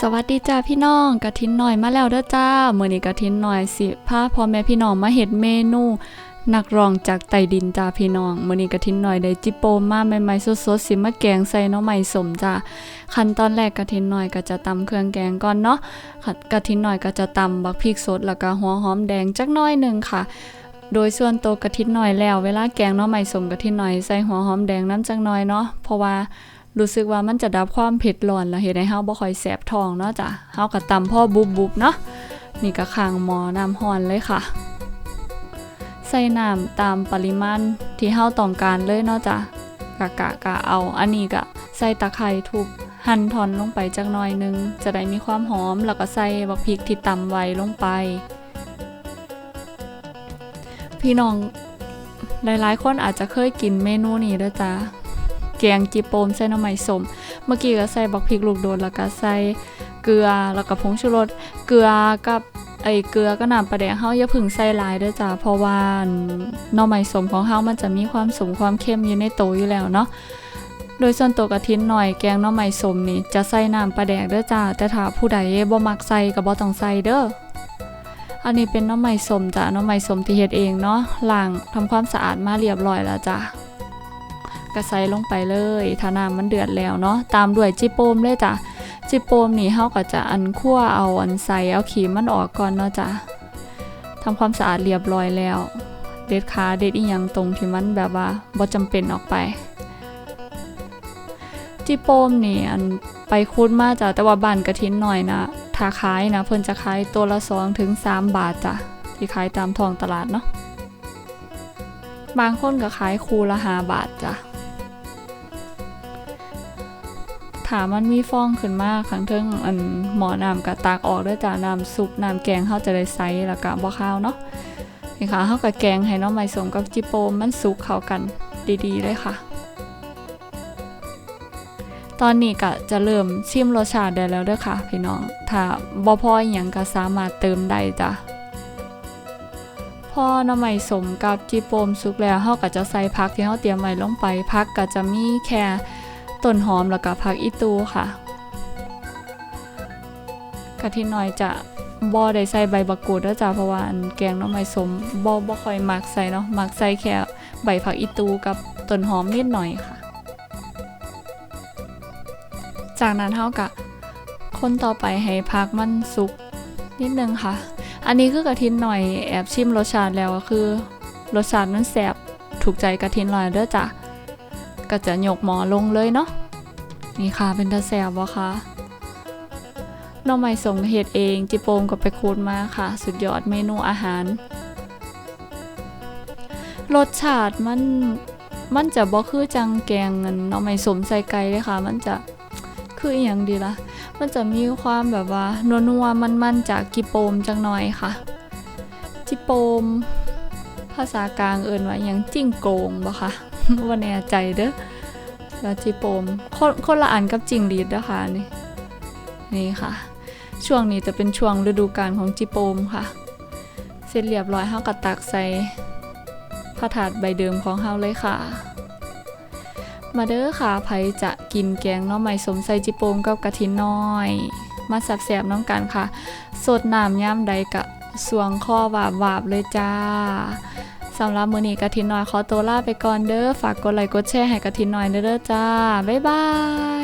สวัสดีจ้าพี่น้องกะทินหน่อยมาแล้วเด้อจ้าเมื้อนี้กะทินหน่อยสิพาพ่อแม่พี่น้องมาเฮ็ดเมนูนักร้องจากใต้ดินจ้าพี่น้องมื้อนี้กะทินหน่อยได้จิโปมาใหม่ๆสดๆสิมาแกงใส่น้อใหม่สมจ้าขั้นตอนแรกกะทินหน่อยก็จะตำเครื่องแกงก่อนเนาะค่ะกะทินหน่อยก็จะตำบักพริกสดแล้วก็หัวหอมแดงจักน้อยหนึ่งค่ะ โดยส่วนตัวกะทินหน่อยแล้ว เวลาแกงน้อใหม่สมกะทินหน่อยใส่หัวหอมแดงน้ำจักน่อยเนาะเพราะว่า รู้สึกว่ามันจะดับความเผ็ดร้อนแล้วเฮ็ดให้เฮาบ่ค่อยแสบท้องเนาะจ้ะเฮาก็ตำพ่อบุบๆเนาะนี่ก็ข้างหมอน้ำร้อนเลยค่ะ ใส่น้ำตามปริมาณที่เฮาต้องการเลยเนาะจ้ะกะกะกะเอา อันนี้ก็ใส่ตะไคร้ทุบหั่นทอนลงไปจักหน่อยนึง จะได้มีความหอม แล้วก็ใส่บักพริกที่ตำไว้ลงไป พี่น้องหลายๆคนอาจจะเคยกินเมนูนี้ด้อจ้ะ กงจีโปมใส่น้ำไม้สม เมื่อกี้ก็ใส่บักพริกลูกโดดแล้วก็ใส่เกลือแล้วก็ผงชูรสเกลือกับไอเกลือก็น้ำปลาแดงเฮาอย่าพึ่งใส่หลายเด้อจ้าเพราะว่าน่อไม้สมของเฮามันจะมีความสมความเข้มอยู่ในโตวอยู่แล้วเนาะโดยส่วนตัวกะทินหน่อยแกงน่อไม้สมนี่จะใส่น้ำปลาแดกเด้อจ้าแต่ถ้าผู้ใดบ่มักใส่ก็บ่ต้องใส่เด้ออันนี้เป็นน่อไม้สมจ้ะน่อไม้สมที่เฮ็ดเองเนาะล้างทำความสะอาดมาเรียบร้อยแล้วจ้ะ กระใส่ลงไปเลยถ้าน้ำมันเดือดแล้วเนาะตามด้วยจิโปมเลยจ้ะจิโปมนี่เฮาก็จะอันคั่วเอาอันใส่เอาขีมันออกก่อนเนาะจ้ะทำความสะอาดเรียบร้อยแล้ว เด็ดขาเด็ดอีหยังตรงที่มันแบบว่าบ่จำเป็นออกไปจิโปมนี่อันไปคูดมาจ้ะแต่ว่าบานกระทินหน่อยนะถ้าขายนะเพิ่นจะขายตัวละ2ถึง3บาทจ้ะที่ขายตามท้องตลาดเนาะบางคนก็ขายคูละ5บาทจ้ะ ถามมันมีฟองขึ้นมาครั้งเทิงอันหมอน้ำกะตากออกด้วยจ้าน้ำซุปน้ำแกงเขาจะได้ใสแล้วก็บ่ข้าวเนาะนี่ค่ะเขาก็แกงให้น้องใหม่สมกับจิโปมมันสุกเข้ากันดีๆเลยค่ะ ตอนนี้ก็จะเริ่มชิมรสชาติได้แล้วเด้วยค่ะพี่น้อง ถ้าบ่พออหย่างก็สามารถเติมได้จ้ะพอน้ำใหม่สมกับจิโปมสุกแล้วเขาก็จะใส่ผักที่เขาเตรียมไว้ลงไปผักก็จะมีแค่ ต้นหอมแล้วก็ผักอีตูค่ะกะทิหน่อยจะบ่ได้ใส่ใบบักกูดแล้วจ้ะเพราะว่าอันแกงน้ำไม้สมบ่บ่ค่อยมักใส่เนาะมักใส่แค่ใบผักอีตูกับต้นหอมนิดหน่อยค่ะ จากนั้นเท่ากับคนต่อไปให้พักมันสุกนิดนึงค่ะ อันนี้คือกะทิหน่อยแอบชิมรสชาติแล้วก็คือ รสชาติมันแสบถูกใจกะทิหน่อยเด้อจ้ะ ก็จะยกหมอลงเลยเนาะนี่ค่ะเป็นตาแสบวะคะน้องใหม่ส่งเห็ดเองจิโปมก็ไปคูดมาค่ะ สุดยอดเมนูอาหาร รสชาติมันมันจะบ่คือจังแกงเงินน้องใหม่สมใส่ไก่เลยค่ะ มันจะคืออย่างดีละมันจะมีความแบบว่านัวๆมันๆจากจิโปมจังหน่อยค่ะ จิโปม ภาษากลางเอิ้นว่าอหยังจิ้งโกงบ่คะ ว่าแน่ใจเด้อล้วจิโปมคนคนละอันกับจิงหรีดนะคะนี่นี่ค่ะ ช่วงนี้จะเป็นช่วงฤดูกาลของจิโปมค่ะ เสร็จเรียบร้อยเฮาก็ตักใส่ผ้าถาดใบเดิมของเฮาเลยค่ะ มาเด้อค่ะไผจะกินแกงน้อไม้สมใส่จิโปมกับกะทิน้อย มาแซ่บๆน้องกันค่ะ สดน้ำย่ำใดกะสวงข้อวาบวาบเลยจ้า สำหรับมือนี้กะทินน้อยขอตัวลาไปก่อนเด้อฝากกดไลค์กดแชร์ให้กะทินน้อยเด้อจ้าบ๊ายบาย